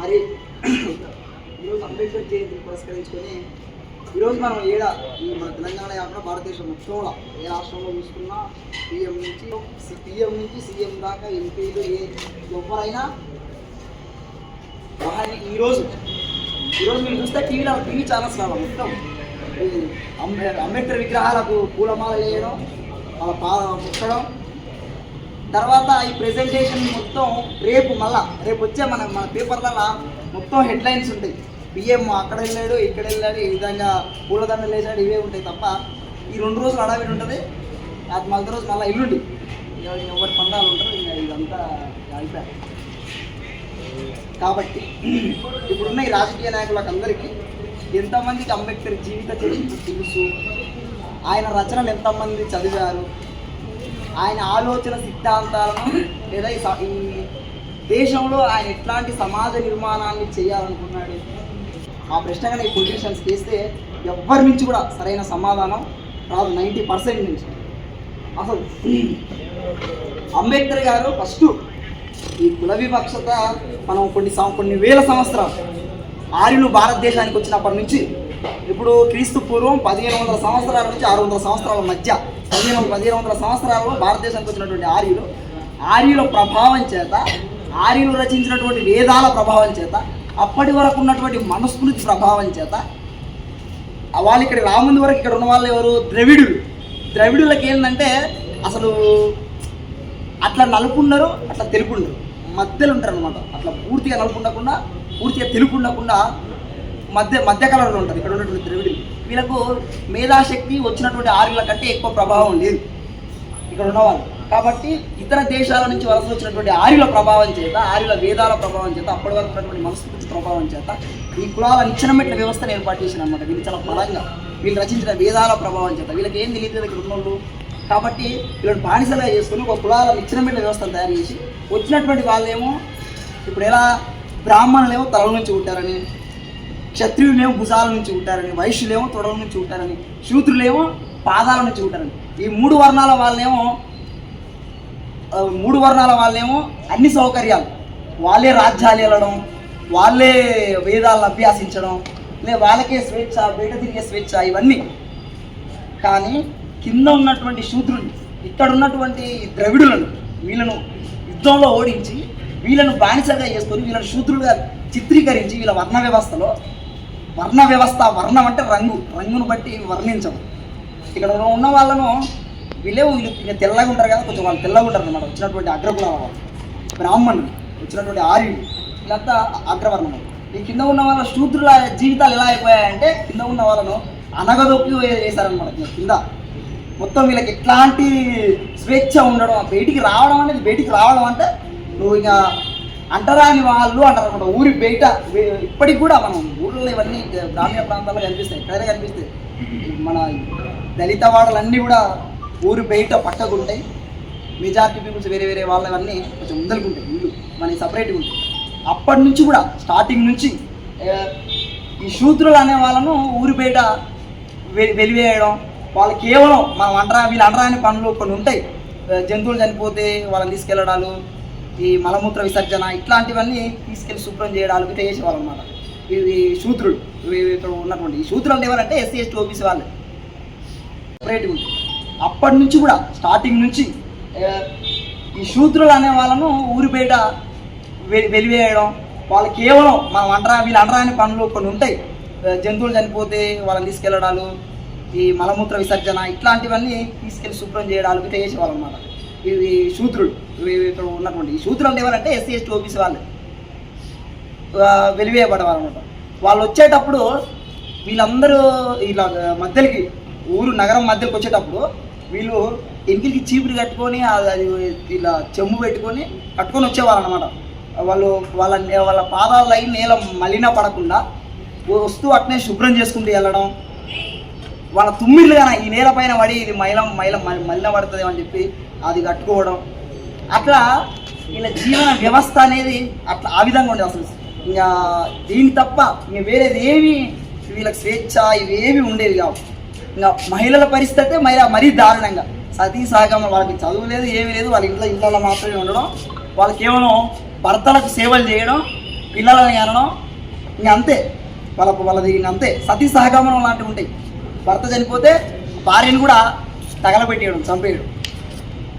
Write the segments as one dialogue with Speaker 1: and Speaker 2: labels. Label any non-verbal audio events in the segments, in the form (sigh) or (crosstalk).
Speaker 1: మరి ఈరోజు అంబేద్కర్ జయంతిని పురస్కరించుకొని ఈరోజు మనం ఏడ ఈ మన తెలంగాణ కాకుండా భారతదేశం మొత్తంలో ఏ రాష్ట్రంలో చూసుకున్నా పిఎం నుంచి పిఎం నుంచి సీఎం దాకా ఎంపీలు ఏ ఎవరైనా వారిని ఈరోజు ఈరోజు మీరు చూస్తే టీవీలో టీవీ ఛానల్స్ రావాలి మొత్తం. అంబే అంబేద్కర్ విగ్రహాలకు పూలమాల వేయడం వాళ్ళ పా ముట్టడం తర్వాత ఈ ప్రెజెంటేషన్ మొత్తం రేపు మళ్ళా రేపు వచ్చే మన మన పేపర్లలో మొత్తం హెడ్లైన్స్ ఉంటాయి. బిఎం అక్కడ వెళ్ళాడు ఇక్కడ వెళ్ళాడు ఈ విధంగా పూలదండలు వేసాడు ఇవే ఉంటాయి తప్ప ఈ రెండు రోజులు అడావిడి ఉంటుంది. అది మళ్ళీ రోజు మళ్ళీ ఇల్లుండి ఇక ఎవరి పండాలు ఉంటారు ఇంకా ఇదంతా అయిపోయారు కాబట్టి ఇప్పుడున్న ఈ రాజకీయ నాయకులకు అందరికీ ఎంతమందికి అంబేద్కర్ జీవిత చరిత్ర తెలుసు? ఆయన రచనలు ఎంతమంది చదివారు? ఆయన ఆలోచన సిద్ధాంతాలను లేదా ఈ స- ఈ దేశంలో ఆయన ఎట్లాంటి సమాజ నిర్మాణాన్ని చేయాలనుకున్నాడు? ఆ ప్రశ్న కానీ ఈ పొలిటీషియన్స్ చేస్తే ఎవ్వరి నుంచి కూడా సరైన సమాధానం రాదు. నైంటీ పర్సెంట్ నుంచి. అసలు అంబేద్కర్ గారు ఫస్ట్ ఈ కుల వివక్షత మనం కొన్ని కొన్ని వేల సంవత్సరాలు ఆర్యులు భారతదేశానికి వచ్చినప్పటి నుంచి ఇప్పుడు క్రీస్తు పూర్వం పదిహేను వందల సంవత్సరాల నుంచి ఆరు వందల సంవత్సరాల మధ్య పదిహేను పదిహేను వందల సంవత్సరాల్లో భారతదేశానికి వచ్చినటువంటి ఆర్యులు ఆర్యుల ప్రభావం చేత ఆర్యులు రచించినటువంటి వేదాల ప్రభావం చేత అప్పటి వరకు ఉన్నటువంటి మనస్మృతి ప్రభావం చేత వాళ్ళు ఇక్కడ రాముందు వరకు ఇక్కడ ఉన్న వాళ్ళు ఎవరు? ద్రవిడులు. ద్రవిడులకి ఏంటంటే అసలు అట్లా నలుపున్నారు అట్లా తెలుపుండరు. మధ్యలో ఉంటారు అనమాట అట్లా పూర్తిగా నలుపు ఉండకుండా పూర్తిగా తెలుపు ఉండకుండా మధ్య మధ్య కలర్లో ఉంటారు. ఇక్కడ ఉన్నటువంటి ద్రవిడులు. వీళ్ళకు మేధాశక్తి వచ్చినటువంటి ఆర్యుల కంటే ఎక్కువ ప్రభావం లేదు. ఇక్కడ ఉన్నవాళ్ళు. కాబట్టి ఇతర దేశాల నుంచి వలస వచ్చినటువంటి ఆర్యుల ప్రభావం చేత ఆర్యుల వేదాల ప్రభావం చేత అప్పటి వరకు ఉన్నటువంటి మనస్కృతి ప్రభావం చేత ఈ కులాల నిచ్చెనమెట్ల వ్యవస్థను ఏర్పాటు చేసిన అనమాట వీళ్ళు చాలా బలంగా వీళ్ళు రచించిన వేదాల ప్రభావం చేత. వీళ్ళకి ఏం తెలియదు ఇక్కడ ఉన్నోళ్ళు. కాబట్టి వీళ్ళని బానిసలుగా చేసుకుని ఒక కులాల నిచ్చెనమెట్ల వ్యవస్థను తయారు చేసి వచ్చినటువంటి వాళ్ళేమో ఇప్పుడు ఎలా బ్రాహ్మణులేమో తల నుంచి ఉంటారని క్షత్రియులేమో భుజాల నుంచి ఉంటారని వైశ్యులేమో తొడల నుంచి ఉంటారని శూద్రులేమో పాదాల నుంచి ఉంటారని. ఈ మూడు వర్ణాల వాళ్ళేమో మూడు వర్ణాల వాళ్ళేమో అన్ని సౌకర్యాలు. వాళ్ళే రాజ్యాలు వెళ్ళడం వాళ్ళే వేదాలను అభ్యాసించడం లే వాళ్ళకే స్వేచ్ఛ బయట తిరిగే స్వేచ్ఛ ఇవన్నీ. కానీ కింద ఉన్నటువంటి శూద్రుని ఇక్కడ ఉన్నటువంటి ద్రవిడులను వీళ్ళను యుద్ధంలో ఓడించి వీళ్ళను బానిసగా చేసుకొని వీళ్ళను శూద్రులుగా చిత్రీకరించి వీళ్ళ వర్ణ వ్యవస్థలో వర్ణ వ్యవస్థ వర్ణం అంటే రంగు. రంగును బట్టి వర్ణించడం. ఇక్కడ ఉన్న వాళ్ళను వీళ్ళే వీళ్ళు ఇక తెల్లగా ఉంటారు కదా కొంచెం వాళ్ళు తెల్లగా ఉంటారు అన్నమాట. వచ్చినటువంటి అగ్రకుల వాళ్ళు బ్రాహ్మణులు వచ్చినటువంటి ఆర్యులు వీళ్ళంతా అగ్రవర్ణం. ఈ కింద ఉన్న వాళ్ళ శూద్రుల జీవితాలు ఎలా అయిపోయాయంటే కింద ఉన్న వాళ్ళను అనగదొప్పి వేశారనమాట కింద. మొత్తం వీళ్ళకి ఎట్లాంటి స్వేచ్ఛ ఉండడం బయటికి రావడం అనేది బయటికి రావడం అంటే నువ్వు ఇంకా అంటరాని వాళ్ళు అంటారు ఊరి బయట ఇప్పటికి కూడా మనం ఊళ్ళో ఇవన్నీ గ్రామీణ ప్రాంతాల్లో కనిపిస్తాయి ఎక్కడైనా కనిపిస్తాయి. మన దళిత వాడలన్నీ కూడా ఊరి బయట పక్కకుంటాయి. మెజారిటీ పీపుల్స్ వేరే వేరే వాళ్ళవన్నీ కొంచెం ముందలుకుంటాయి ఇల్లు మనకి సపరేట్గా ఉంటాయి. అప్పటి నుంచి కూడా స్టార్టింగ్ నుంచి ఈ శూద్రులు అనే వాళ్ళను ఊరి బయట వెలివేయడం వాళ్ళు కేవలం మనం అంటరా వీళ్ళు అంటరాని పనులు కొన్ని ఉంటాయి. జంతువులు చనిపోతే వాళ్ళని తీసుకెళ్ళడాలు ఈ మలమూత్ర విసర్జన ఇట్లాంటివన్నీ తీసుకెళ్ళి శుభ్రం చేయడాలు ఇట్లా చేసేవాళ్ళు అనమాట ఇది శూద్రుడు ఇక్కడ ఉన్నటువంటి ఈ శూద్రులు అంటే ఎవరంటే ఎస్సీ ఎస్టీ ఓబీసీ వాళ్ళు. సపరేట్గా ఉంటుంది అప్పటి నుంచి కూడా స్టార్టింగ్ నుంచి ఈ శూద్రులు అనే వాళ్ళను ఊరి బయట వె- వెలివేయడం వాళ్ళు కేవలం మనం అంటరా వీళ్ళు అంటరాని పనులు కొన్ని ఉంటాయి. జంతువులు చనిపోతే వాళ్ళని తీసుకెళ్ళడాలు ఈ మలమూత్ర విసర్జన ఇట్లాంటివన్నీ తీసుకెళ్ళి శుభ్రం చేయడాలు ఇట్లా చేసేవాళ్ళు అనమాట ఇది శూద్రుడు. ఇక్కడ ఉన్నటువంటి ఈ శూద్రులు ఎవరంటే ఎస్సీ ఎస్టీ ఓబీసీ వాళ్ళు. వెలివేయబడవాలన్నమాట వాళ్ళు వచ్చేటప్పుడు వీళ్ళందరూ ఇలా మధ్యలోకి ఊరు నగరం మధ్యలోకి వచ్చేటప్పుడు వీళ్ళు ఎనికిలికి చీపులు కట్టుకొని అది ఇలా చెంబు పెట్టుకొని కట్టుకొని వచ్చేవాళ్ళు అనమాట వాళ్ళు వాళ్ళ వాళ్ళ పాదాల లైన్ నేల మలిన పడకుండా వస్తూ అట్నే శుభ్రం చేసుకుంటూ వెళ్ళడం వాళ్ళ తుమ్మిళ్ళు కానీ ఈ నేల పైన పడి ఇది మైలం మైలం మలిన పడుతుంది అని చెప్పి అది కట్టుకోవడం. అట్లా వీళ్ళ జీవన వ్యవస్థ అనేది అట్లా ఆ విధంగా ఉండేది అసలు. ఇంకా దీని తప్ప ఇంకా వేరేది ఏమి వీళ్ళకి స్వేచ్ఛ ఇవేమి ఉండేవి కావు. ఇంకా మహిళల పరిస్థితి మరీ మరీ దారుణంగా. సతీ సాగమ వాళ్ళకి చదువు లేదు ఏమీ లేదు వాళ్ళ ఇంట్లో ఇంట్లో మాత్రమే ఉండడం. వాళ్ళు కేవలం భర్తలకు సేవలు చేయడం పిల్లలని అనడం. ఇంక అంతే. వాళ్ళ వాళ్ళది ఇంక అంతే. సతీ సహగమనం లాంటివి ఉంటాయి. భర్త చనిపోతే భార్యను కూడా తగలబెట్టేయడం చంపేయడం.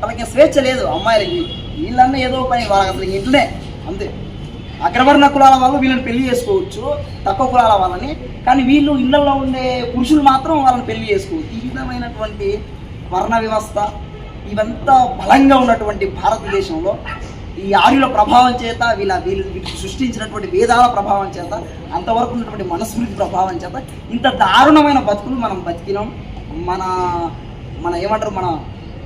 Speaker 1: వాళ్ళకి స్వేచ్ఛ లేదు అమ్మాయిలకి. వీళ్ళన్నా ఏదో పని వాళ్ళకి అసలు ఇంట్లోనే. అంతే. అగ్రవర్ణ కులాల వాళ్ళు వీళ్ళని పెళ్ళి చేసుకోవచ్చు తక్కువ కులాల వాళ్ళని. కానీ వీళ్ళు ఇళ్ళలో ఉండే పురుషులు మాత్రం వాళ్ళని పెళ్ళి చేసుకోవచ్చు. ఈ విధమైనటువంటి వర్ణ వ్యవస్థ ఇవంతా బలంగా ఉన్నటువంటి భారతదేశంలో ఈ ఆర్యుల ప్రభావం చేత వీళ్ళ వీళ్ళు వీటికి సృష్టించినటువంటి వేదాల ప్రభావం చేత అంతవరకు ఉన్నటువంటి మనస్మృతి ప్రభావం చేత ఇంత దారుణమైన బతుకులు మనం బతికినాం. మన మన ఏమంటారు మన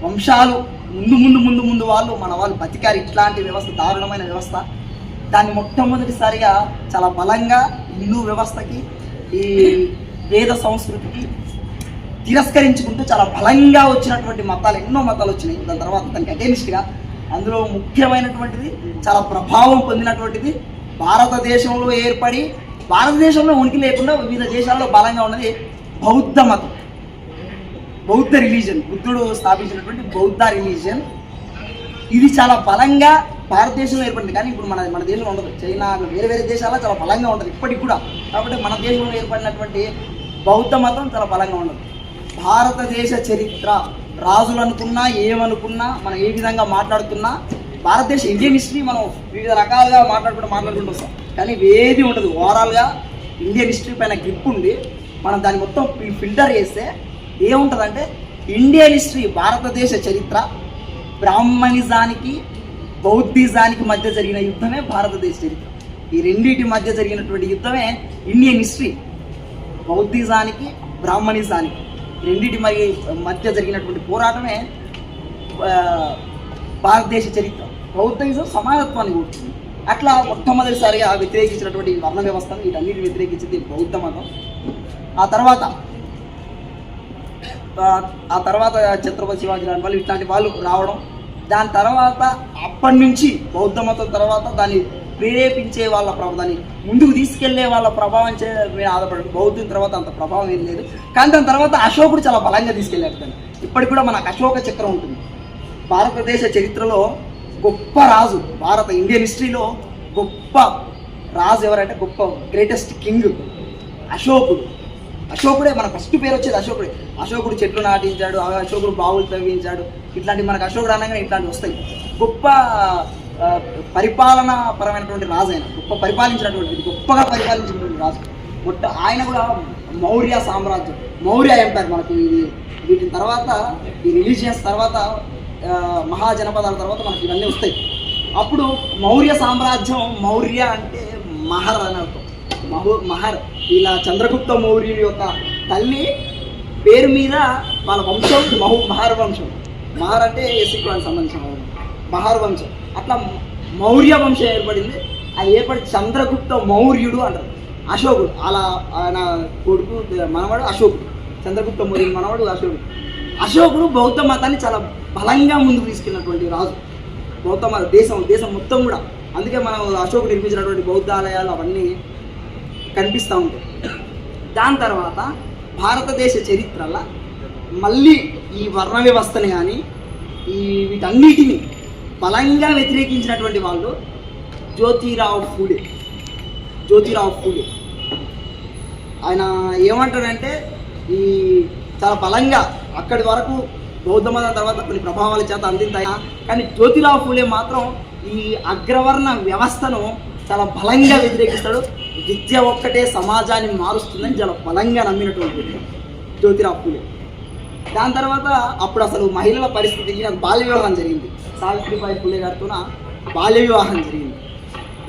Speaker 1: వంశాలు ముందు ముందు ముందు ముందు వాళ్ళు మన వాళ్ళు బతికారు. ఇట్లాంటి వ్యవస్థ దారుణమైన వ్యవస్థ. దాన్ని మొట్టమొదటిసారిగా చాలా బలంగా హిందూ వ్యవస్థకి ఈ వేద సంస్కృతికి తిరస్కరించుకుంటూ చాలా బలంగా వచ్చినటువంటి మతాలు ఎన్నో మతాలు వచ్చినాయి. దాని తర్వాత దానికి అగేనిస్ట్గా అందులో ముఖ్యమైనటువంటిది చాలా ప్రభావం పొందినటువంటిది భారతదేశంలో ఏర్పడి భారతదేశంలో ఉనికి లేకుండా వివిధ దేశాల్లో బలంగా ఉన్నది బౌద్ధ మతం. బౌద్ధ రిలీజన్ బుద్ధుడు స్థాపించినటువంటి బౌద్ధ రిలీజన్ ఇది చాలా బలంగా భారతదేశంలో ఏర్పడింది. కానీ ఇప్పుడు మన మన దేశంలో ఉండదు. చైనా వేరే వేరే దేశాల్లో చాలా బలంగా ఉంటుంది ఇప్పటికి కూడా. కాబట్టి మన దేశంలో ఏర్పడినటువంటి బౌద్ధ మతం చాలా బలంగా ఉండదు భారతదేశ చరిత్ర. రాజులు అనుకున్నా ఏమనుకున్నా మనం ఏ విధంగా మాట్లాడుతున్నా భారతదేశ ఇండియన్ హిస్టరీ మనం వివిధ రకాలుగా మాట్లాడుకుంటూ మాట్లాడుకుంటూ వస్తాం. కానీ ఏది ఉండదు. ఓవరాల్గా ఇండియన్ హిస్టరీ పైన గ్రిప్ ఉండి మనం దాన్ని మొత్తం ఫిల్టర్ చేస్తే ఏముంటుందంటే ఇండియన్ హిస్టరీ భారతదేశ చరిత్ర బ్రాహ్మణిజానికి బౌద్ధిజానికి మధ్య జరిగిన యుద్ధమే భారతదేశ చరిత్ర. ఈ రెండింటి మధ్య జరిగినటువంటి యుద్ధమే ఇండియన్ హిస్టరీ. బౌద్ధిజానికి బ్రాహ్మణిజానికి. రెండింటి మరి మధ్య జరిగినటువంటి పోరాటమే భారతదేశ చరిత్ర. బౌద్ధిజం సమానత్వాన్ని కూర్చుంది అట్లా మొట్టమొదటిసారిగా వ్యతిరేకించినటువంటి వర్ణ వ్యవస్థను వీటన్నిటి వ్యతిరేకించింది బౌద్ధ మతం. ఆ తర్వాత ఆ- తర్వాత ఛత్రపతి శివాజీ లాంటి వాళ్ళు ఇట్లాంటి వాళ్ళు రావడం దాని తర్వాత అప్పటి నుంచి బౌద్ధ మతం తర్వాత దాన్ని ప్రేరేపించే వాళ్ళ ప్రభావం ముందుకు తీసుకెళ్ళే వాళ్ళ ప్రభావం చే మీద ఆధారపడి బౌద్ధం తర్వాత అంత ప్రభావం ఏం లేదు. కానీ దాని తర్వాత అశోకుడు చాలా బలంగా తీసుకెళ్ళాడు దాన్ని. ఇప్పటికి కూడా మనకు అశోక చక్రం ఉంటుంది. భారతదేశ చరిత్రలో గొప్ప రాజు భారత ఇండియన్ హిస్టరీలో గొప్ప రాజు ఎవరంటే గొప్ప గ్రేటెస్ట్ కింగ్ అశోకుడు. అశోకుడే మన ఫస్ట్ పేరు వచ్చేది అశోకుడే. అశోకుడు చెట్లు నాటించాడు ఆ అశోకుడు బావులు తవ్వించాడు. ఇట్లాంటి మనకు అశోకుడు అనగానే ఇట్లాంటివి వస్తాయి. గొప్ప పరిపాలన పరమైనటువంటి రాజు ఆయన గొప్ప పరిపాలించినటువంటి గొప్పగా పరిపాలించినటువంటి రాజు. మొట్ట ఆయన కూడా మౌర్య సామ్రాజ్యం మౌర్య ఎంపైర్ మనకు ఇది. వీటి తర్వాత ఈ రిలీజియన్స్ తర్వాత మహాజనపదాల తర్వాత మనకి ఇవన్నీ వస్తాయి. అప్పుడు మౌర్య సామ్రాజ్యం మౌర్య అంటే మహర్ అని అర్థం. మహు మహర్ ఇలా చంద్రగుప్త మౌర్యుని యొక్క తల్లి పేరు మీద వాళ్ళ వంశం మహు మహర్ వంశం. మహర్ అంటే ఎస్సీ కులానికి సంబంధించిన మహర్ వంశం. అట్లా మౌర్య వంశం ఏర్పడింది. అది ఏర్పడి చంద్రగుప్త మౌర్యుడు అంటారు. అశోకుడు. అలా ఆయన కొడుకు మనవాడు అశోకుడు. చంద్రగుప్త మౌర్యుడు మనవాడు అశోకుడు. అశోకుడు బౌద్ధ మతాన్ని చాలా బలంగా ముందుకు తీసుకెళ్ళినటువంటి రాజు. బౌద్ధ మత దేశం దేశం మొత్తం కూడా. అందుకే మనం అశోకుడు నిర్మించినటువంటి బౌద్ధాలయాలు అవన్నీ కనిపిస్తూ ఉంటాయి. దాని తర్వాత భారతదేశ చరిత్రలో మళ్ళీ ఈ వర్ణ వ్యవస్థని కానీ ఈ వీటన్నిటిని బలంగా వ్యతిరేకించినటువంటి వాళ్ళు జ్యోతిరావు ఫూలే. జ్యోతిరావు ఫూలే. ఆయన ఏమంటాడంటే ఈ చాలా బలంగా అక్కడి వరకు బౌద్ధ మతం తర్వాత కొన్ని ప్రభావాల చేత అందింతాయి కానీ జ్యోతిరావు ఫూలే మాత్రం ఈ అగ్రవర్ణ వ్యవస్థను చాలా బలంగా వ్యతిరేకిస్తాడు. విద్య ఒక్కటే సమాజాన్ని మారుస్తుందని చాలా బలంగా నమ్మినటువంటి జ్యోతిరావు ఫూలే. దాని తర్వాత అప్పుడు అసలు మహిళల పరిస్థితి నాకు బాల్య వివాహం జరిగింది. సావిత్రిబాయి ఫులే గారితో బాల్య వివాహం జరిగింది.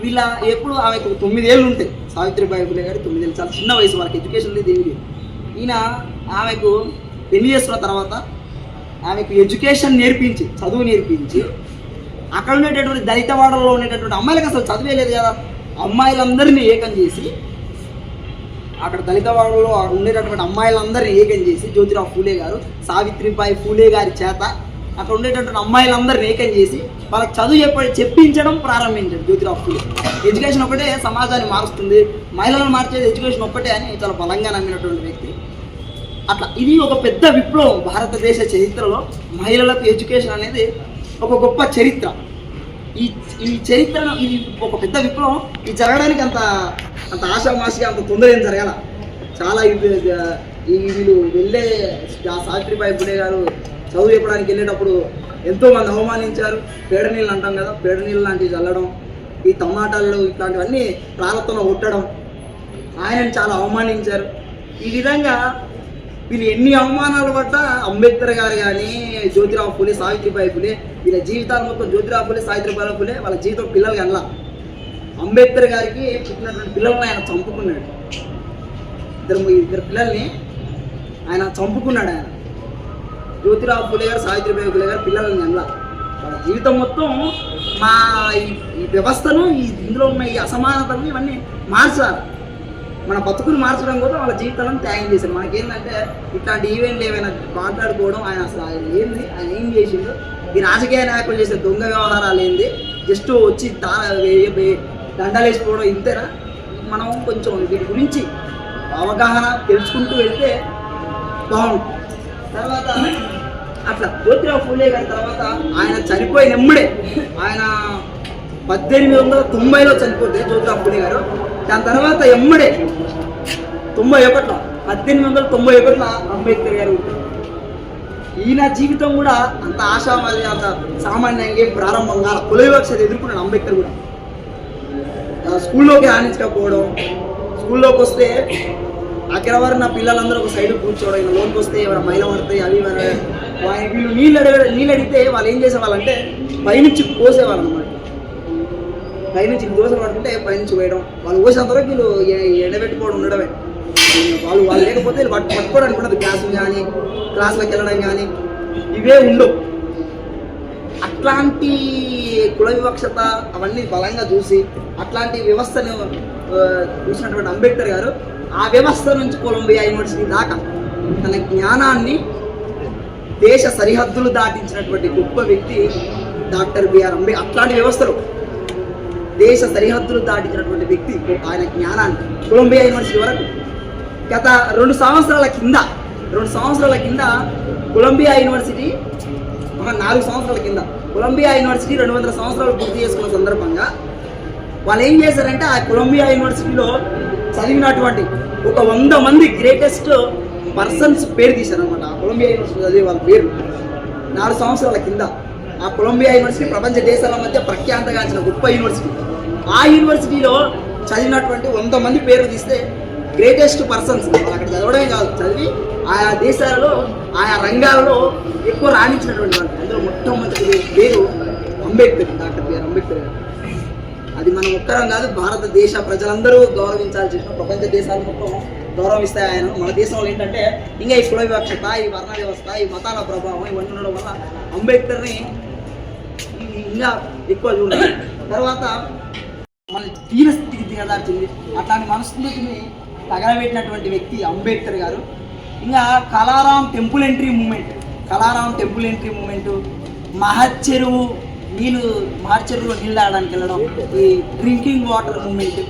Speaker 1: వీళ్ళ ఎప్పుడు ఆమెకు తొమ్మిదేళ్ళు ఉంటాయి సావిత్రిబాయి ఫులే గారి తొమ్మిదేళ్ళు. చాలా చిన్న వయసు వాళ్ళకి ఎడ్యుకేషన్ లేదు ఏమి లేదు. ఈయన ఆమెకు పెళ్ళి చేసుకున్న తర్వాత ఆమెకు ఎడ్యుకేషన్ నేర్పించి చదువు నేర్పించి అక్కడ ఉండేటటువంటి దళితవాడలో ఉండేటటువంటి అమ్మాయిలకు అసలు చదివే లేదు కదా. అమ్మాయిలందరినీ ఏకం చేసి అక్కడ దళితవాడలో ఉండేటటువంటి అమ్మాయిలందరినీ ఏకం చేసి జ్యోతిరావు ఫూలే గారు సావిత్రిబాయి ఫూలే గారి చేత అక్కడ ఉండేటటువంటి అమ్మాయిలందరినీ ఏకం చేసి వాళ్ళకి చదువు చెప్పి చెప్పించడం ప్రారంభించాడు జ్యోతిరావు ఫూలే. ఎడ్యుకేషన్ ఒకటే సమాజాన్ని మారుస్తుంది. మహిళలను మార్చేది ఎడ్యుకేషన్ ఒక్కటే అని చాలా బలంగా నమ్మినటువంటి వ్యక్తి. అట్లా ఇది ఒక పెద్ద విప్లవం భారతదేశ చరిత్రలో మహిళలకు ఎడ్యుకేషన్ అనేది ఒక గొప్ప చరిత్ర. ఈ ఈ చరిత్రను ఇది ఒక పెద్ద విప్లవం ఇది జరగడానికి అంత అంత ఆశామాషిగా అంత తొందర ఏం జరగాల? చాలా ఇది ఈ వీళ్ళు వెళ్ళే ఆ సావిత్రిబాయి పుడే గారు చదువు చెప్పడానికి వెళ్ళేటప్పుడు ఎంతో మంది అవమానించారు. పేడ నీళ్ళు అంటాం కదా పేడ నీళ్ళు లాంటివి చల్లడం ఈ టమాటాలు ఇట్లాంటివన్నీ ప్రారంభంలో కొట్టడం ఆయనను చాలా అవమానించారు. ఈ విధంగా వీళ్ళు ఎన్ని అవమానాలు పడ్డ అంబేద్కర్ గారు కానీ జ్యోతిరావు ఫులే సావిత్రిబాయి ఫులే వీళ్ళ జీవితాలు మొత్తం జ్యోతిరావు ఫులే సావిత్రిబాయి ఫులే వాళ్ళ జీవితం పిల్లలు కనలా అంబేద్కర్ గారికి పుట్టినటువంటి పిల్లల్ని ఆయన చంపుకున్నాడు. ఇద్దరు ఇద్దరు పిల్లల్ని ఆయన చంపుకున్నాడు ఆయన. జ్యోతిరావు ఫులే గారు సావిత్రిబాయి ఫులే గారు పిల్లల్ని కనలా వాళ్ళ జీవితం మొత్తం మా ఈ- వ్యవస్థను ఈ ఇందులో ఉన్న ఈ అసమానతలు ఇవన్నీ మార్చాలి మన బతుకుని మార్చడం కూడా వాళ్ళ జీవితాలను త్యాగం చేశారు. మనకేంటంటే ఇట్లాంటి ఈవెంట్లు ఏమైనా మాట్లాడుకోవడం ఆయన అసలు ఆయన ఏంది? ఆయన ఏం చేసిండు? ఈ రాజకీయ నాయకులు చేసే దొంగ వ్యవహారాలు ఏంది? జస్ట్ వచ్చి దా వే- దండాలు ఇంతేనా? మనం కొంచెం వీటి గురించి అవగాహన తెలుసుకుంటూ వెళ్తే బాగుంటుంది తర్వాత అట్లా జ్యోతిరావు ఫూలే గారి తర్వాత ఆయన చనిపోయిన ఎమ్మడే. ఆయన పద్దెనిమిది వందల తొంభైలో చనిపోతే జ్యోతిరావు ఫూలే గారు. దాని తర్వాత ఎమ్మడే తొంభై ఒకటిలో పద్దెనిమిది వందల తొంభై ఒకటిలో అంబేద్కర్ గారు ఈయన జీవితం కూడా అంత ఆశామాది అంత సామాన్యంగా ప్రారంభం కాల కుల వివక్షత ఎదుర్కొన్నాడు అంబేద్కర్ కూడా. స్కూల్లోకి రాణించకపోవడం స్కూల్లోకి వస్తే అగ్రవర్ణ పిల్లలందరూ ఒక సైడ్ కూర్చోవడం ఇలా లోన్కి వస్తే ఎవరు మైల పడతాయి అవి వీళ్ళు నీళ్ళు అడగ నీళ్ళు అడిగితే వాళ్ళు ఏం చేసేవాళ్ళంటే పైనుంచి పోసేవాళ్ళు అనమాట పైనుంచి దోశలు పడుకుంటే పైనుంచి వేయడం వాళ్ళు పోసినంత వరకు వీళ్ళు ఎ- ఎండబెట్టుకోవడం ఉండడమే. వాళ్ళు వాళ్ళు లేకపోతే వీళ్ళు పట్టు పట్టుకోవడానికి ఉండదు. క్లాసులు కానీ క్లాసులకు వెళ్ళడం కానీ ఇవే ఉండవు అట్లాంటి కుల వివక్షత అవన్నీ బలంగా చూసి అట్లాంటి వ్యవస్థను చూసినటువంటి అంబేద్కర్ గారు ఆ వ్యవస్థ నుంచి కొలంబియా యూనివర్సిటీ దాకా తన జ్ఞానాన్ని దేశ సరిహద్దులు దాటించినటువంటి గొప్ప వ్యక్తి డాక్టర్ బిఆర్ అంబే అట్లాంటి వ్యవస్థలు. దేశ సరిహద్దులు దాటించినటువంటి వ్యక్తి ఆయన జ్ఞానాన్ని కొలంబియా యూనివర్సిటీ వరకు. గత రెండు సంవత్సరాల కింద రెండు సంవత్సరాల కింద కొలంబియా యూనివర్సిటీ ఒక నాలుగు సంవత్సరాల కింద కొలంబియా యూనివర్సిటీ రెండు వందల సంవత్సరాలు పూర్తి చేసుకున్న సందర్భంగా వాళ్ళు ఏం చేశారంటే ఆ కొలంబియా యూనివర్సిటీలో చదివినటువంటి ఒక వంద మంది గ్రేటెస్ట్ పర్సన్స్ పేరు తీశారనమాట కొలంబియా యూనివర్సిటీ చదివే వాళ్ళ పేరు నాలుగు సంవత్సరాల కింద. కొలంబియా యూనివర్సిటీ ప్రపంచ దేశాల మధ్య ప్రఖ్యాతగాంచిన గొప్ప యూనివర్సిటీ. ఆ యూనివర్సిటీలో చదివినటువంటి వంద మంది పేరు తీస్తే గ్రేటెస్ట్ పర్సన్స్ అక్కడ చదవడమే కాదు చదివి ఆయా దేశాలలో ఆయా రంగాలలో ఎక్కువ రాణించినటువంటి వాళ్ళు. అందులో మొట్టమొదటి పేరు అంబేద్కర్ డాక్టర్ బిఆర్ అంబేద్కర్ గారు. అది మనం ఒక్కరం కాదు భారతదేశ ప్రజలందరూ గౌరవించాల్సిన ప్రపంచ దేశాలు మొత్తం గౌరవిస్తాయి ఆయన. మన దేశంలో ఏంటంటే ఇంకా ఈ కుల వివక్షత ఈ వర్ణ వ్యవస్థ ఈ మతాల ప్రభావం ఇవన్నీ ఉండడం వల్ల అంబేద్కర్ని ఇంకా ఎక్కువ చూడాలి తర్వాత మన తీర స్థితికి దిగదార్చింది అట్లాంటి మనస్థితిని తగలబెట్టినటువంటి వ్యక్తి అంబేద్కర్ గారు. ఇంకా Kalaram temple entry moment Kalaram temple entry moment మహచ్చెరువు నీళ్ళు మహచ్చెరువులో నీళ్ళు ఆడడానికి వెళ్ళడం ఈ డ్రింకింగ్ వాటర్ మూమెంట్.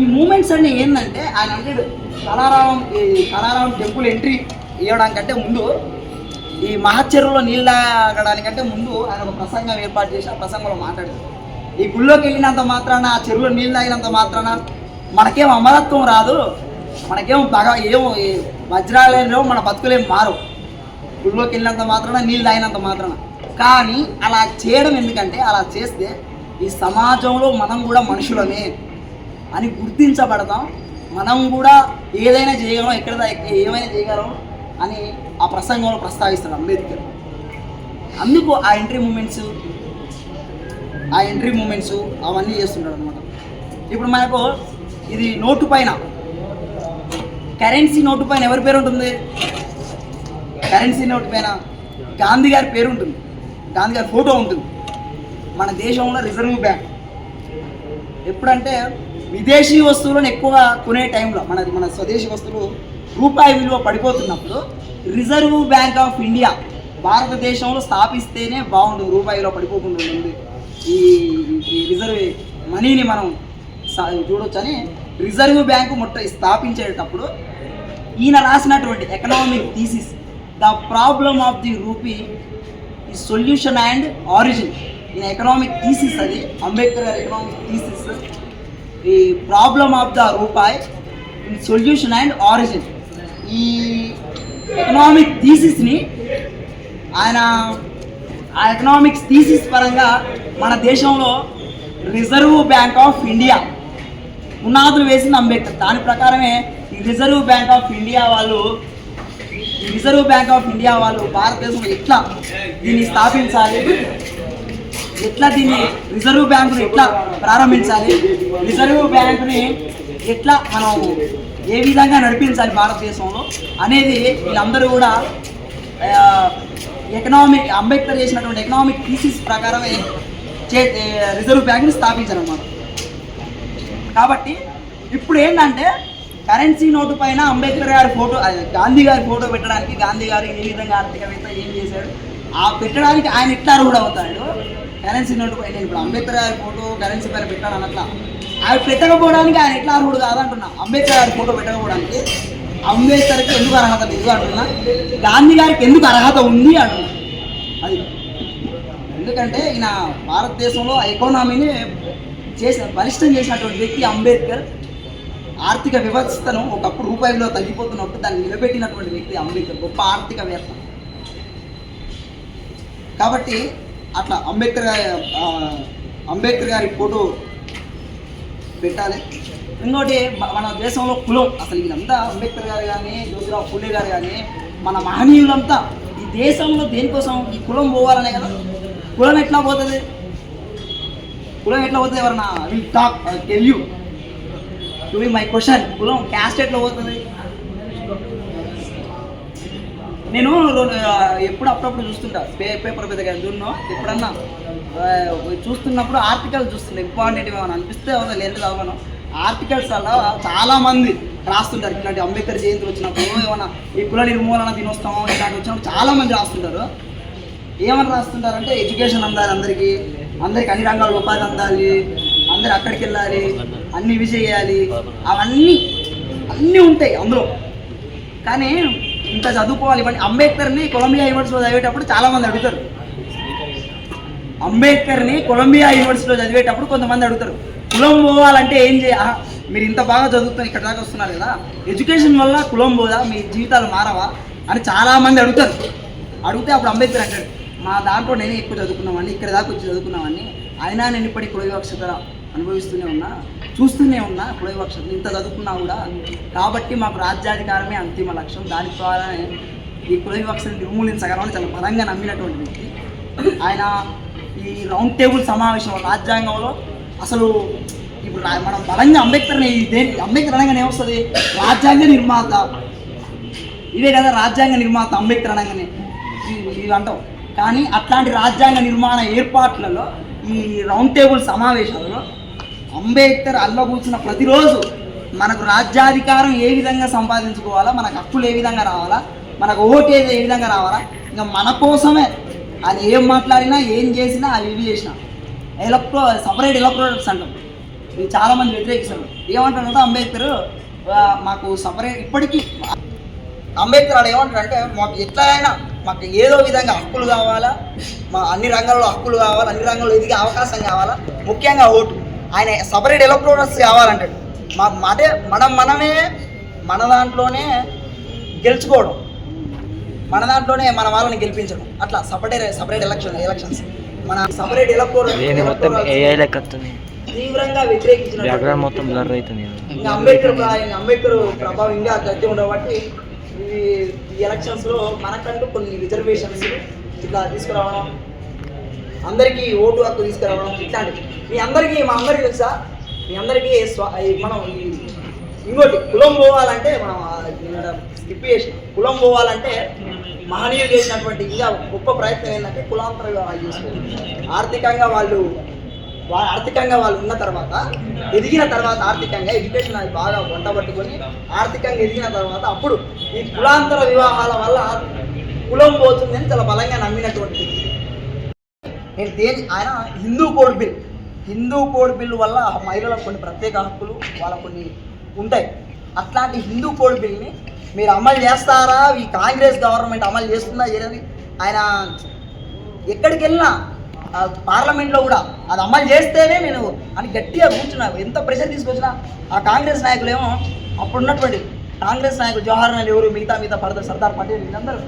Speaker 1: ఈ మూమెంట్స్ అన్నీ ఏంటంటే ఆయన అంటాడు కలారాం ఈ టెంపుల్ ఎంట్రీ ఇవ్వడానికంటే ముందు ఈ మహచ్చెరువులో నీళ్ళు తాగడానికంటే ముందు ఆయన ఒక ప్రసంగం ఏర్పాటు చేసి ఆ ప్రసంగంలో మాట్లాడారు ఈ గుళ్ళోకి వెళ్ళినంత మాత్రాన ఆ చెరువులో నీళ్ళు తాగినంత మాత్రాన మనకేం అమరత్వం రాదు మనకేం బాగా ఏం వజ్రాలేమో మన బతుకులేం మారు. గుళ్ళోకి వెళ్ళినంత మాత్రాన నీళ్ళు తాగినంత మాత్రాన. కానీ అలా చేయడం ఎందుకంటే అలా చేస్తే ఈ సమాజంలో మనం కూడా మనుషులమే అని గుర్తించబడతాం. మనం కూడా ఏదైనా చేయగలం ఎక్కడ ఏమైనా చేయగలం అని ఆ ప్రసంగంలో ప్రస్తావిస్తాడు అంబేద్కర్. అందుకు ఆ ఎంట్రీ మూమెంట్స్ ఆ ఎంట్రీ మూమెంట్స్ అవన్నీ చేస్తుంటాడు అనమాట ఇప్పుడు మనకు ఇది నోటు పైన. కరెన్సీ నోటు పైన ఎవరి పేరు ఉంటుంది? కరెన్సీ నోటు పైన గాంధీ గారి పేరు ఉంటుంది. గాంధీ గారి ఫోటో ఉంటుంది. మన దేశంలో రిజర్వ్ బ్యాంక్. ఎప్పుడంటే విదేశీ వస్తువులను ఎక్కువగా కొనే టైంలో మన మన స్వదేశీ వస్తువులు రూపాయి విలువ పడిపోతున్నప్పుడు రిజర్వ్ బ్యాంక్ ఆఫ్ ఇండియా భారతదేశంలో స్థాపిస్తేనే బాగుండు రూపాయిలో పడిపోకుండా ఉంటుంది ఈ రిజర్వ్ మనీని మనం చూడొచ్చని రిజర్వ్ బ్యాంకు మొట్ట స్థాపించేటప్పుడు ఈయన రాసినటువంటి economic thesis the problem of the rupee ఈ సొల్యూషన్ అండ్ ఆరిజిన్ ఈయన ఎకనామిక్ థీసిస్ అది అంబేద్కర్ ఎకనామిక్ థీసిస్ ఈ ప్రాబ్లమ్ ఆఫ్ ద రూపాయి ఇన్ సొల్యూషన్ అండ్ ఆరిజిన్ ఈ ఎకనామిక్ థీసిస్ని ఆయన ఆ ఎకనామిక్స్ థీసిస్ పరంగా మన దేశంలో రిజర్వ్ బ్యాంక్ ఆఫ్ ఇండియా పునాదులు వేసింది అంబేద్కర్. దాని ప్రకారమే ఈ రిజర్వ్ బ్యాంక్ ఆఫ్ ఇండియా వాళ్ళు ఈ రిజర్వ్ బ్యాంక్ ఆఫ్ ఇండియా వాళ్ళు భారతదేశంలో ఎట్లా దీన్ని స్థాపించాలి? ఎట్లా దీన్ని రిజర్వ్ బ్యాంకును ఎట్లా ప్రారంభించాలి? రిజర్వ్ బ్యాంకుని ఎట్లా మనం ఏ విధంగా నడిపించాలి భారతదేశంలో అనేది వీళ్ళందరూ కూడా ఎకనామిక్ అంబేద్కర్ చేసినటువంటి ఎకనామిక్ థీసిస్ ప్రకారమే చే రిజర్వ్ బ్యాంక్ని స్థాపించారన్నమాట. కాబట్టి ఇప్పుడు ఏంటంటే కరెన్సీ నోటు పైన అంబేద్కర్ గారి ఫోటో గాంధీ గారి ఫోటో పెట్టడానికి గాంధీ గారు ఏ విధంగా ఆర్థికవేత్త ఏం చేశాడు ఆ పెట్టడానికి ఆయన ఎట్లా అర్హుడు అవుతాడు. కరెన్సీ నోటు పైన ఇప్పుడు అంబేద్కర్ గారి ఫోటో కరెన్సీ పైన పెట్టాడు అన్నట్లా ఆయన పెట్టకపోవడానికి ఆయన ఎట్లా అర్హుడు కాదంటున్నా. అంబేద్కర్ గారి ఫోటో పెట్టకపోవడానికి అంబేద్కర్కి ఎందుకు అర్హత లేదు అంటున్నా. గాంధీ గారికి ఎందుకు అర్హత ఉంది అంటున్నా. అది ఎందుకంటే ఈయన భారతదేశంలో ఎకానమీని చేసిన బలిష్టం చేసినటువంటి వ్యక్తి అంబేద్కర్ ఆర్థిక వ్యవస్థను ఒకప్పుడు రూపాయల్లో తగ్గిపోతున్నప్పుడు దాన్ని నిలబెట్టినటువంటి వ్యక్తి అంబేద్కర్ గొప్ప ఆర్థికవేత్త. కాబట్టి అట్లా అంబేద్కర్ అంబేద్కర్ గారి ఫోటో పెట్టాలి. ఇంకోటి మన దేశంలో కులం. అసలు వీళ్ళంతా అంబేద్కర్ గారు కానీ జ్యోతిరావు ఫులే గారు కానీ మన మహనీయులంతా ఈ దేశంలో దేనికోసం ఈ కులం పోవాలనే కదా? కులం ఎట్లా పోతుంది? కులం ఎట్లా పోతుంది ఎవరన్నా? Will talk tell you to be my question కులం క్యాస్ట్ ఎట్లా పోతుంది? నేను ఎప్పుడు అప్పుడప్పుడు చూస్తుంటా. పేపర్ పెద్దగా చూడను ఎప్పుడన్నా? చూస్తున్నప్పుడు ఆర్టికల్ చూస్తుంది ఇంపార్టెంట్ ఏమైనా అనిపిస్తే అవుతుంది లేదు చదవను ఆర్టికల్స్ వల్ల చాలా మంది రాస్తుంటారు. ఇట్లాంటి అంబేద్కర్ జయంతి వచ్చినప్పుడు ఏమైనా ఈ కుల నిర్మూలన దినోత్సవం ఇలాంటి వచ్చినప్పుడు చాలా మంది రాస్తుంటారు. ఏమని రాస్తుంటారంటే ఎడ్యుకేషన్ అందాలి అందరికీ. అందరికి అన్ని రంగాల్లో ఉపాధి అందాలి. అందరు అక్కడికి వెళ్ళాలి. అన్ని ఇవి చేయాలి. అవన్నీ అన్నీ ఉంటాయి అందులో. కానీ ఇంత చదువుకోవాలి. ఇవన్నీ అంబేద్కర్ని కొలంబియా యూనివర్సిటీలో చదివేటప్పుడు చాలామంది అడుగుతారు. అంబేద్కర్ని కొలంబియా యూనివర్సిటీలో చదివేటప్పుడు కొంతమంది అడుగుతారు కులం పోవాలంటే ఏం చేయ మీరు ఇంత బాగా చదువుతున్నారు ఇక్కడ దాకా వస్తున్నారు కదా ఎడ్యుకేషన్ వల్ల కులం పోదా? మీ జీవితాలు మారవా? అని చాలామంది అడుగుతారు. అడిగితే అప్పుడు అంబేద్కర్ అంటాడు మా దాంట్లో నేనే ఎక్కువ చదువుకున్నామని ఇక్కడ దాకా వచ్చి చదువుకున్నామని అయినా నేను ఇప్పటికి కులవివక్షత అనుభవిస్తూనే ఉన్నా చూస్తూనే ఉన్నా కులవివక్షత ఇంత చదువుకున్నా కూడా కాబట్టి మాకు రాజ్యాధికారమే అంతిమ లక్ష్యం. దాని ద్వారా ఈ కులవివక్షను నిర్మూలించగలమని చాలా బలంగా నమ్మినటువంటి వ్యక్తి. ఆయన ఈ రౌండ్ టేబుల్ సమావేశంలో రాజ్యాంగంలో అసలు ఇప్పుడు రా- మనం బలంగా అంబేద్కర్ని దేని అంబేద్కర్ అనగానే ఏమొస్తుంది? రాజ్యాంగ నిర్మాత. ఇదే కదా రాజ్యాంగ నిర్మాత అంబేద్కర్ అనగానే. ఇది అంటాం కానీ అట్లాంటి రాజ్యాంగ నిర్మాణ ఏర్పాట్లలో ఈ రౌండ్ టేబుల్ సమావేశాలలో అంబేద్కర్ అల్లబూసిన ప్రతిరోజు మనకు రాజ్యాధికారం ఏ విధంగా సంపాదించుకోవాలా మనకు హక్కులు ఏ విధంగా రావాలా మనకు ఓటు ఏ ఏ విధంగా రావాలా ఇంకా మన కోసమే అది ఏం మాట్లాడినా ఏం చేసినా అవి ఇవి చేసినా. ఎలక్ట్రో సపరేట్ ఎలక్ట్రోడ్స్ అంటాం. ఇది చాలామంది వ్యతిరేకిస్తారు. ఏమంటారంటే అంబేద్కర్? మాకు సపరేట్ ఇప్పటికీ అంబేద్కర్ ఆడు ఏమంటాడంటే మాకు ఎట్లయినా మాకు ఏదో విధంగా హక్కులు కావాలా మా అన్ని రంగాల్లో హక్కులు కావాలా అన్ని రంగాల్లో ఎదిగే అవకాశం కావాలా ముఖ్యంగా ఓటు. ఆయన సపరేట్ ఎలక్ట్రోనస్ కావాలంటాడు. మా అదే మనం మనమే మన దాంట్లోనే గెలుచుకోవడం. మన దాంట్లోనే మన వాళ్ళని గెలిపించడం. అట్లా సపరేట్ సపరేట్ ఎలక్షన్ ఎలక్షన్స్ మన సపరేట్
Speaker 2: మొత్తం ఏఐ
Speaker 1: ఎలక్ట్రోల్
Speaker 2: లెక్క వస్తుంది?
Speaker 1: తీవ్రంగా వ్యతిరేకించిన
Speaker 2: మొత్తం బ్లర్ అవుతుంది
Speaker 1: ఇంకా అంబేద్కర్ అంబేద్కర్ ప్రభావం ఇంకా గట్టి ఉండబట్టి ఈ ఈ ఎలక్షన్స్లో మనకంటూ కొన్ని రిజర్వేషన్స్ ఇట్లా తీసుకురావడం అందరికీ ఓటు హక్కు తీసుకురావడం ఇట్లాంటివి. మీ అందరికీ మా అందరికీ తెలుసా? మీ అందరికీ మనం ఇంకోటి కులం పోవాలంటే మనం స్కిప్ చేసిన. కులం పోవాలంటే మహనీయులు చేసినటువంటి ఇంకా గొప్ప ప్రయత్నం ఏంటంటే కులాంతర వివాహాలు చేసుకోవాలి ఆర్థికంగా వాళ్ళు ఆర్థికంగా వాళ్ళు ఉన్న తర్వాత ఎదిగిన తర్వాత ఆర్థికంగా ఎడ్యుకేషన్ అది బాగా వంట పట్టుకొని ఆర్థికంగా ఎదిగిన తర్వాత అప్పుడు ఈ కులాంతర వివాహాల వల్ల కులం పోతుందని చాలా బలంగా నమ్మినటువంటి వ్యక్తి. నేను దేని ఆయన Hindu code bill. Hindu code bill వల్ల మహిళలకు కొన్ని ప్రత్యేక హక్కులు వాళ్ళకు కొన్ని ఉంటాయి. అట్లాంటి హిందూ కోడ్ బిల్ని మీరు అమలు చేస్తారా? ఈ కాంగ్రెస్ గవర్నమెంట్ అమలు చేస్తుందా చేయదని ఆయన ఎక్కడికి వెళ్ళినా పార్లమెంట్లో కూడా అది అమలు చేస్తేనే నేను అని గట్టిగా కూర్చున్నా. ఎంత ప్రెషర్ తీసుకొచ్చినా ఆ కాంగ్రెస్ నాయకులేమో అప్పుడు ఉన్నటువంటి కాంగ్రెస్ నాయకులు జవహర్ లాల్ ఎవరు మిగతా మిగతా పడతారు సర్దార్ పటేల్ వీళ్ళందరూ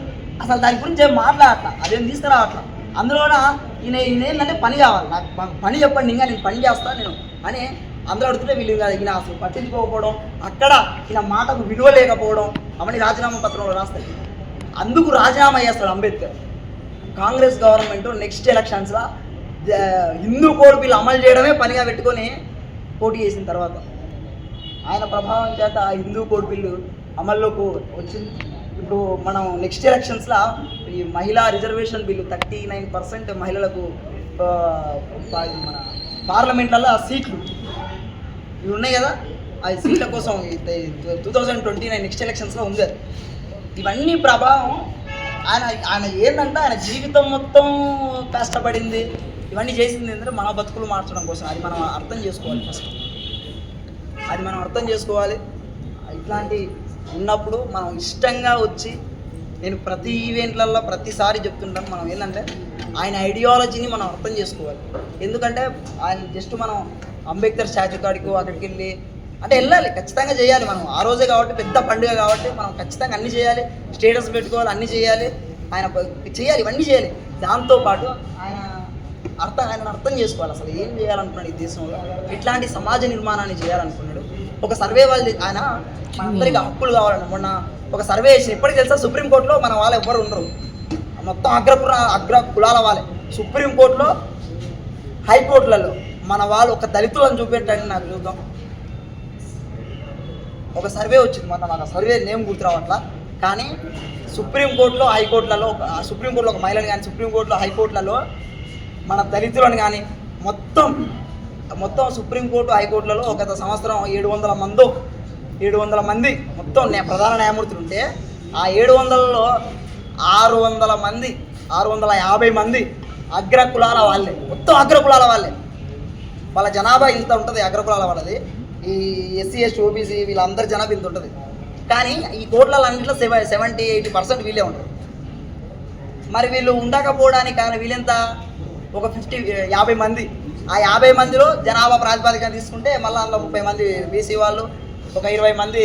Speaker 1: అసలు దాని గురించి ఏం మాట్లాడట్లా? అదేం తీసుకురావట్లా? అందులోన ఈయన ఈయన ఏంటంటే పని కావాలి. నాకు ప- పని చెప్పండి ఇంకా నేను పని చేస్తాను నేను అని అందరూ అడుగుతుంటే వీళ్ళు ఈయన అసలు పట్టించుకోకపోవడం అక్కడ ఈయన మాటకు విలువ లేకపోవడం అవన్నీ రాజీనామా పత్రంలో రాస్తాయి. అందుకు రాజీనామా చేస్తాడు అంబేద్కర్. కాంగ్రెస్ గవర్నమెంట్ నెక్స్ట్ ఎలక్షన్స్లో హిందూ కోడ్ బిల్ అమలు చేయడమే పనిగా పెట్టుకొని పోటీ చేసిన తర్వాత ఆయన ప్రభావం చేత ఆ హిందూ కోడ్ బిల్లు అమల్లోకి వచ్చింది. ఇప్పుడు మనం నెక్స్ట్ ఎలక్షన్స్లో ఈ మహిళా reservation bill thirty nine percent మహిళలకు మన పార్లమెంట్లలో సీట్లు ఇవి ఉన్నాయి కదా? ఆ సీట్ల కోసం two thousand twenty nine next ఎలక్షన్స్లో ఉంది. అది ఇవన్నీ ప్రభావం. ఆయన ఆయన ఏంటంటే ఆయన జీవితం మొత్తం కష్టపడింది. ఇవన్నీ చేసింది ఏంటంటే మన బతుకులు మార్చడం కోసం. అది మనం అర్థం చేసుకోవాలి ఫస్ట్ అది మనం అర్థం చేసుకోవాలి. ఇట్లాంటి ఉన్నప్పుడు మనం ఇష్టంగా వచ్చి నేను ప్రతి ఈవెంట్లలో ప్రతిసారి చెప్తుంటాను. మనం ఏంటంటే ఆయన ఐడియాలజీని మనం అర్థం చేసుకోవాలి. ఎందుకంటే ఆయన జస్ట్ మనం అంబేద్కర్ స్టాచ్యూ కాడికి అక్కడికి వెళ్ళి అంటే వెళ్ళాలి ఖచ్చితంగా చేయాలి మనం. ఆ రోజే కాబట్టి పెద్ద పండుగ కాబట్టి మనం ఖచ్చితంగా అన్నీ చేయాలి. స్టేటస్ పెట్టుకోవాలి అన్ని చేయాలి. ఆయన చేయాలి ఇవన్నీ చేయాలి. దాంతోపాటు ఆయన అర్థం ఆయన అర్థం చేసుకోవాలి. అసలు ఏం చేయాలనుకున్నాడు ఈ దేశంలో? ఇట్లాంటి సమాజ నిర్మాణాన్ని చేయాలనుకున్నాడు. ఒక సర్వే వాళ్ళు ఆయన మనందరికీ హక్కులు కావాలని మొన్న ఒక సర్వే చేసి ఇప్పటికి తెలుసా? సుప్రీంకోర్టులో మన వాళ్ళు ఎవ్వరు ఉండరు. మొత్తం అగ్రపుర అగ్ర కులాల వాళ్ళే. సుప్రీంకోర్టులో హైకోర్టులలో మన వాళ్ళు ఒక దళితులను చూపెట్టండి నాకు చూద్దాం. ఒక సర్వే వచ్చింది మొన్న నాకు సర్వే నేమ్ గుర్తురావట్లా కానీ సుప్రీంకోర్టులో హైకోర్టులలో ఒక సుప్రీంకోర్టులో ఒక మహిళని కానీ సుప్రీంకోర్టులో హైకోర్టులలో మన దళితులను కానీ మొత్తం మొత్తం సుప్రీంకోర్టు హైకోర్టులలో ఒక గత సంవత్సరం ఏడు వందల మందో ఏడు వందల మంది మొత్తం ప్రధాన న్యాయమూర్తులు ఉంటే ఆ ఏడు వందలలో ఆరు వందల మంది ఆరు వందల యాభై మంది అగ్ర కులాల వాళ్ళే. మొత్తం అగ్ర కులాల వాళ్ళే. వాళ్ళ జనాభా ఇంత ఉంటుంది అగ్రకులాల వాళ్ళది. ఈ ఎస్సీ ఎస్టీ ఓబీసీ వీళ్ళందరి జనాభా ఇంత ఉంటుంది. కానీ ఈ కోట్లన్నింటిలో సెవె సెవెంటీ ఎయిటీ పర్సెంట్ వీళ్ళే ఉంటారు. మరి వీళ్ళు ఉండకపోవడానికి కానీ వీళ్ళెంత? ఒక ఫిఫ్టీ యాభై మంది. ఆ యాభై మందిలో జనాభా ప్రాతిపదికన తీసుకుంటే మళ్ళీ అందులో ముప్పై మంది బీసీ వాళ్ళు ఒక ఇరవై మంది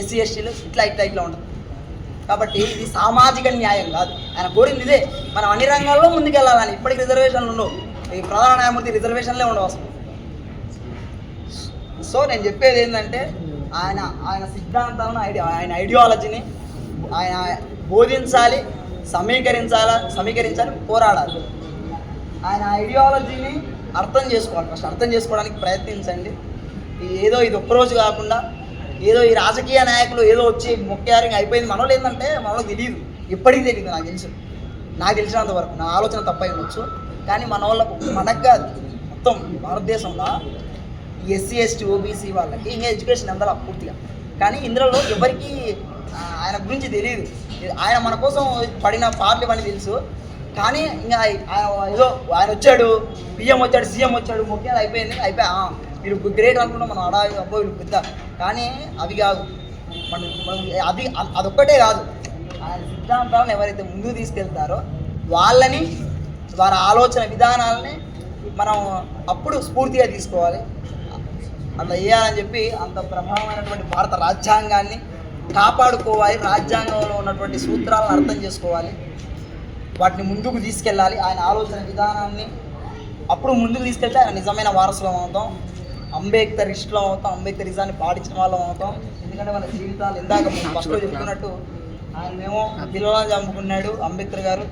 Speaker 1: ఎస్సీ ఎస్టీలు ఇట్లా ఇట్లా ఇట్లా ఉంటుంది. కాబట్టి ఇది సామాజిక న్యాయం కాదు. ఆయన కోరింది ఇదే. మనం అన్ని రంగాల్లో ముందుకెళ్ళాలని ఇప్పటికి రిజర్వేషన్లు ఉండవు. ఈ ప్రధాన న్యాయమూర్తి రిజర్వేషన్లే ఉండవు అసలు. సో నేను చెప్పేది ఏంటంటే ఆయన ఆయన సిద్ధాంతాలను ఐడియా ఆయన ఐడియాలజీని ఆయన బోధించాలి సమీకరించాలా సమీకరించాలి పోరాడాలి. ఆయన ఐడియాలజీని అర్థం చేసుకోవాలి. ఫస్ట్ అర్థం చేసుకోవడానికి ప్రయత్నించండి. ఏదో ఇది ఒక్కరోజు కాకుండా ఏదో ఈ రాజకీయ నాయకులు ఏదో వచ్చి ముఖ్యారంగా అయిపోయింది. మనలో ఏంటంటే మనలో తెలియదు ఎప్పటికీ తెలియదు నాకు తెలుసు. నాకు తెలిసినంత వరకు నా ఆలోచన తప్పై ఉండొచ్చు. కానీ మన వాళ్ళకు మనకు కాదు. మొత్తం భారతదేశంలో ఎస్సీ ఎస్టీ ఓబీసీ వాళ్ళకి ఇంకా ఎడ్యుకేషన్ అందరూ పూర్తిగా. కానీ ఇందులో ఎవరికి ఆయన గురించి తెలియదు ఆయన మన కోసం పడిన పాటలు ఇవన్నీ తెలుసు. కానీ ఇంకా ఏదో ఆయన వచ్చాడు పిఎం వచ్చాడు సీఎం వచ్చాడు ముఖ్యంగా అయిపోయింది అయిపోయా వీళ్ళు గ్రేట్ అనుకుంటాం మనం అడా అబ్బో వీళ్ళు పెద్ద. కానీ అవి కాదు. మన మనం అది అదొక్కటే కాదు. ఆయన సిద్ధాంతాలను ఎవరైతే ముందుకు తీసుకెళ్తారో వాళ్ళని వారి ఆలోచన విధానాలని మనం అప్పుడు స్ఫూర్తిగా తీసుకోవాలి. అట్లా చేయాలని చెప్పి అంత ప్రభావమైనటువంటి భారత రాజ్యాంగాన్ని కాపాడుకోవాలి రాజ్యాంగంలో ఉన్నటువంటి సూత్రాలను అర్థం చేసుకోవాలి. వాటిని ముందుకు తీసుకెళ్ళాలి. ఆయన ఆలోచన విధానాన్ని అప్పుడు ముందుకు తీసుకెళ్తే ఆయన నిజమైన వారసులం అవుతాం. అంబేద్కర్ ఇష్టం అవుతాం. అంబేద్కరిజాన్ని పాటించిన వాళ్ళం అవుతాం. ఎందుకంటే మన జీవితాలు ఇందాక (laughs) ఫస్ట్లో చెప్పుకున్నట్టు ఆయన ఏమో పిల్లలను చంపుకున్నాడు అంబేద్కర్ గారు.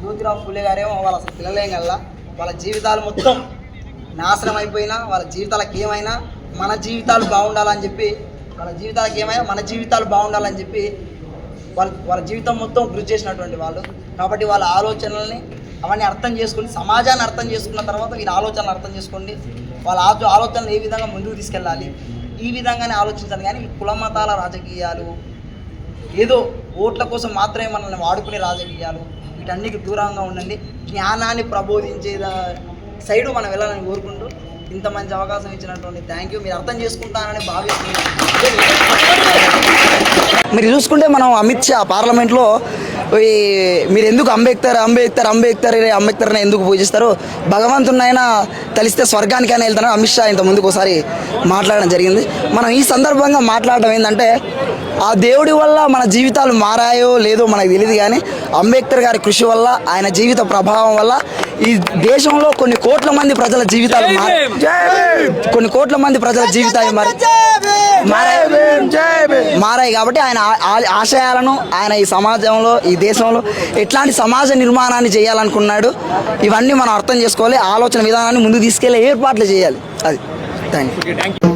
Speaker 1: జ్యోతిరావు ఫులే గారేమో వాళ్ళ అసలు పిల్లలేం కల్లా. వాళ్ళ జీవితాలు మొత్తం నాశనం అయిపోయినా వాళ్ళ జీవితాలకు ఏమైనా మన జీవితాలు బాగుండాలని చెప్పి వాళ్ళ జీవితాలకు ఏమైనా మన జీవితాలు బాగుండాలని చెప్పి వాళ్ళ వాళ్ళ జీవితం మొత్తం కృషి చేసినటువంటి వాళ్ళు. కాబట్టి వాళ్ళ ఆలోచనల్ని అవన్నీ అర్థం చేసుకుని సమాజాన్ని అర్థం చేసుకున్న తర్వాత వీళ్ళ ఆలోచనలు అర్థం చేసుకోండి. వాళ్ళ ఆలో ఆలోచనలు ఏ విధంగా ముందుకు తీసుకెళ్ళాలి ఈ విధంగానే ఆలోచించాలి. కానీ కుల మతాల రాజకీయాలు ఏదో ఓట్ల కోసం మాత్రమే మనల్ని వాడుకునే రాజకీయాలు వీటన్నికి దూరంగా ఉండండి. జ్ఞానాన్ని ప్రబోధించే సైడు మనం వెళ్ళాలని కోరుకుంటూ ఇంత మంచి అవకాశం ఇచ్చినటువంటి థ్యాంక్ యూ మీరు అర్థం చేసుకుంటానని భావిస్తున్నాను. మీరు చూసుకుంటే మనం అమిత్ షా పార్లమెంట్లో మీరు ఎందుకు అంబేద్కర్ అంబేద్కర్ అంబేద్కర్ అంబేద్కర్ని ఎందుకు పూజిస్తారు? భగవంతునైనా తెలిస్తే స్వర్గానికైనా వెళ్తాను అమిత్ షా ఇంత ముందుకు ఒకసారి మాట్లాడడం జరిగింది. మనం ఈ సందర్భంగా మాట్లాడడం ఏంటంటే ఆ దేవుడి వల్ల మన జీవితాలు మారాయో లేదో మనకు తెలియదు కానీ అంబేద్కర్ గారి కృషి వల్ల ఆయన జీవిత ప్రభావం వల్ల ఈ దేశంలో కొన్ని కోట్ల మంది ప్రజల జీవితాలు మారాయి. కొన్ని కోట్ల మంది ప్రజల జీవితాలు మరి మారాయి కాబట్టి ఆయన ఆ- ఆశయాలను ఆయన ఈ సమాజంలో ఈ దేశంలో ఎట్లాంటి సమాజ నిర్మాణాన్ని చేయాలనుకున్నాడు ఇవన్నీ మనం అర్థం చేసుకోవాలి ఆలోచన విధానాన్ని ముందు తీసుకెళ్ళే ఏర్పాట్లు చేయాలి. అది. Thank you